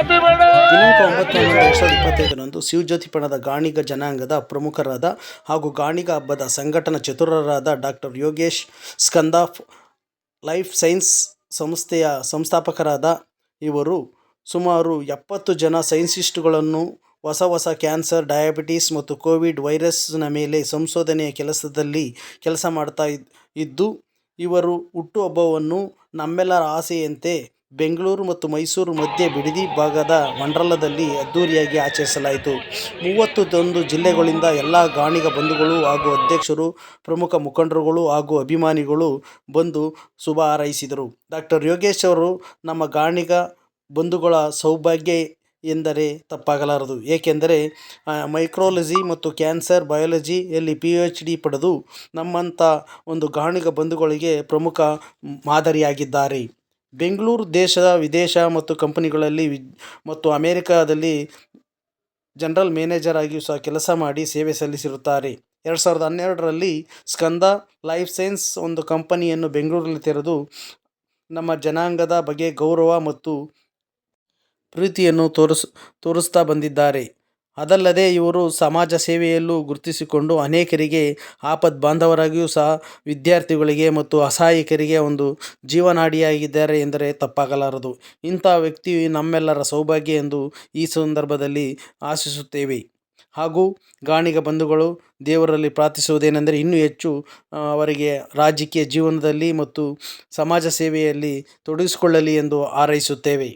ದಿನಾಂಕ ಒಂಬತ್ತು ಸಾವಿರದ ಇಪ್ಪತ್ತೈದರಂದು ಶಿವಜ್ಯೋತಿ ಪಣದ ಗಾಣಿಗ ಜನಾಂಗದ ಪ್ರಮುಖರಾದ ಹಾಗೂ ಗಾಣಿಗ ಹಬ್ಬದ ಸಂಘಟನಾ ಚತುರರಾದ ಡಾಕ್ಟರ್ ಯೋಗೇಶ್ ಸ್ಕಂದಾಫ್ ಲೈಫ್ ಸೈನ್ಸ್ ಸಂಸ್ಥೆಯ ಸಂಸ್ಥಾಪಕರಾದ ಇವರು ಸುಮಾರು ಎಪ್ಪತ್ತು ಜನ ಸೈನ್ಸಿಸ್ಟ್ಗಳನ್ನು ಹೊಸ ಹೊಸ ಕ್ಯಾನ್ಸರ್, ಡಯಾಬಿಟೀಸ್ ಮತ್ತು ಕೋವಿಡ್ ವೈರಸ್ನ ಮೇಲೆ ಸಂಶೋಧನೆಯ ಕೆಲಸದಲ್ಲಿ ಕೆಲಸ ಮಾಡ್ತಾ ಇದ್- ಇದ್ದು ಇವರು ಹುಟ್ಟುಹಬ್ಬವನ್ನು ನಮ್ಮೆಲ್ಲರ ಆಸೆಯಂತೆ ಬೆಂಗಳೂರು ಮತ್ತು ಮೈಸೂರು ಮಧ್ಯೆ ಬಿಡದಿ ಭಾಗದ ಮಂಡಲದಲ್ಲಿ ಅದ್ದೂರಿಯಾಗಿ ಆಚರಿಸಲಾಯಿತು. ಮೂವತ್ತೊಂದು ಜಿಲ್ಲೆಗಳಿಂದ ಎಲ್ಲ ಗಾಣಿಗ ಬಂಧುಗಳು ಹಾಗೂ ಅಧ್ಯಕ್ಷರು, ಪ್ರಮುಖ ಮುಖಂಡರುಗಳು ಹಾಗೂ ಅಭಿಮಾನಿಗಳು ಬಂದು ಶುಭ ಹಾರೈಸಿದರು. ಡಾಕ್ಟರ್ ಯೋಗೇಶ್ ಅವರು, ನಮ್ಮ ಗಾಣಿಗ ಬಂಧುಗಳ ಸೌಭಾಗ್ಯ ಎಂದರೆ ತಪ್ಪಾಗಲಾರದು. ಏಕೆಂದರೆ ಮೈಕ್ರೋಲಜಿ ಮತ್ತು ಕ್ಯಾನ್ಸರ್ ಬಯಾಲಜಿಯಲ್ಲಿ ಪಿ ಎಚ್ ಡಿ ಪಡೆದು ನಮ್ಮಂಥ ಒಂದು ಗಾಣಿಗ ಬಂಧುಗಳಿಗೆ ಪ್ರಮುಖ ಮಾದರಿಯಾಗಿದ್ದಾರೆ. ಬೆಂಗಳೂರು ದೇಶದ ವಿದೇಶ ಮತ್ತು ಕಂಪನಿಗಳಲ್ಲಿ ಮತ್ತು ಅಮೇರಿಕಾದಲ್ಲಿ ಜನರಲ್ ಮ್ಯಾನೇಜರ್ ಆಗಿಯೂ ಸಹ ಕೆಲಸ ಮಾಡಿ ಸೇವೆ ಸಲ್ಲಿಸಿರುತ್ತಾರೆ. ಎರಡು ಸಾವಿರದ ಹನ್ನೆರಡರಲ್ಲಿ ಸ್ಕಂದ ಲೈಫ್ ಸೈನ್ಸ್ ಒಂದು ಕಂಪನಿಯನ್ನು ಬೆಂಗಳೂರಲ್ಲಿ ತೆರೆದು ನಮ್ಮ ಜನಾಂಗದ ಬಗ್ಗೆ ಗೌರವ ಮತ್ತು ಪ್ರೀತಿಯನ್ನು ತೋರಿಸ್ ತೋರಿಸ್ತಾ ಬಂದಿದ್ದಾರೆ. ಅದಲ್ಲದೆ ಇವರು ಸಮಾಜ ಸೇವೆಯಲ್ಲೂ ಗುರುತಿಸಿಕೊಂಡು ಅನೇಕರಿಗೆ ಆಪದ್ ಬಾಂಧವರಾಗಿಯೂ ಸಹ ವಿದ್ಯಾರ್ಥಿಗಳಿಗೆ ಮತ್ತು ಅಸಹಾಯಕರಿಗೆ ಒಂದು ಜೀವನಾಡಿಯಾಗಿದ್ದಾರೆ ಎಂದರೆ ತಪ್ಪಾಗಲಾರದು. ಇಂಥ ವ್ಯಕ್ತಿ ನಮ್ಮೆಲ್ಲರ ಸೌಭಾಗ್ಯ ಎಂದು ಈ ಸಂದರ್ಭದಲ್ಲಿ ಆಶಿಸುತ್ತೇವೆ. ಹಾಗೂ ಗಾಣಿಗ ಬಂಧುಗಳು, ದೇವರಲ್ಲಿ ಪ್ರಾರ್ಥಿಸುವುದೇನೆಂದರೆ ಇನ್ನೂ ಹೆಚ್ಚು ಅವರಿಗೆ ರಾಜಕೀಯ ಜೀವನದಲ್ಲಿ ಮತ್ತು ಸಮಾಜ ಸೇವೆಯಲ್ಲಿ ತೊಡಗಿಸಿಕೊಳ್ಳಲಿ ಎಂದು ಹಾರೈಸುತ್ತೇವೆ.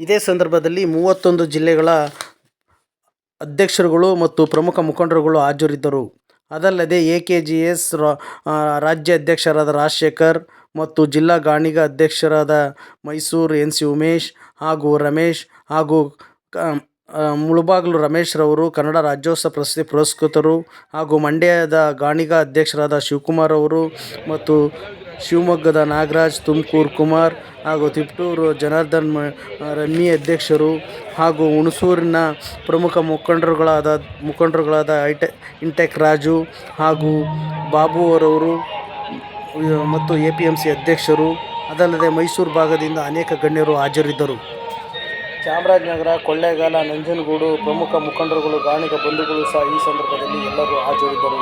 ಇದೇ ಸಂದರ್ಭದಲ್ಲಿ ಮೂವತ್ತೊಂದು ಜಿಲ್ಲೆಗಳ ಅಧ್ಯಕ್ಷರುಗಳು ಮತ್ತು ಪ್ರಮುಖ ಮುಖಂಡರುಗಳು ಹಾಜರಿದ್ದರು. ಅದಲ್ಲದೆ ಎ ಕೆ ಜಿ ಎಸ್ ರಾಜ್ಯ ಅಧ್ಯಕ್ಷರಾದ ರಾಜಶೇಖರ್ ಮತ್ತು ಜಿಲ್ಲಾ ಗಾಣಿಗ ಅಧ್ಯಕ್ಷರಾದ ಮೈಸೂರು ಎನ್ ಸಿ ಉಮೇಶ್ ಹಾಗೂ ರಮೇಶ್ ಹಾಗೂ ಕ- ರಮೇಶ್ ಮುಳುಬಾಗಿಲು ರಮೇಶ್ರವರು ಕನ್ನಡ ರಾಜ್ಯೋತ್ಸವ ಪ್ರಶಸ್ತಿ ಪುರಸ್ಕೃತರು ಹಾಗೂ ಮಂಡ್ಯದ ಗಾಣಿಗ ಅಧ್ಯಕ್ಷರಾದ ಶಿವಕುಮಾರ್ ಅವರು ಮತ್ತು ಶಿವಮೊಗ್ಗದ ನಾಗರಾಜ್, ತುಮಕೂರು ಕುಮಾರ್ ಹಾಗೂ ತಿಪ್ಟೂರು ಜನಾರ್ದನ್ ರಮ್ಮಿ ಅಧ್ಯಕ್ಷರು ಹಾಗೂ ಹುಣಸೂರಿನ ಪ್ರಮುಖ ಮುಖಂಡರುಗಳಾದ ಮುಖಂಡರುಗಳಾದ ಐಟೆ, ಇಂಟೆಕ್ ರಾಜು ಹಾಗೂ ಬಾಬು ಅವರವರು ಮತ್ತು ಎ ಪಿ ಎಂ ಸಿ ಅಧ್ಯಕ್ಷರು, ಅದಲ್ಲದೆ ಮೈಸೂರು ಭಾಗದಿಂದ ಅನೇಕ ಗಣ್ಯರು ಹಾಜರಿದ್ದರು. ಚಾಮರಾಜನಗರ, ಕೊಳ್ಳೇಗಾಲ, ನಂಜನಗೂಡು ಪ್ರಮುಖ ಮುಖಂಡರುಗಳು, ಗಾಣಿಗ ಬಂಧುಗಳು ಸಹ ಈ ಸಂದರ್ಭದಲ್ಲಿ ಎಲ್ಲರೂ ಹಾಜರಿದ್ದರು.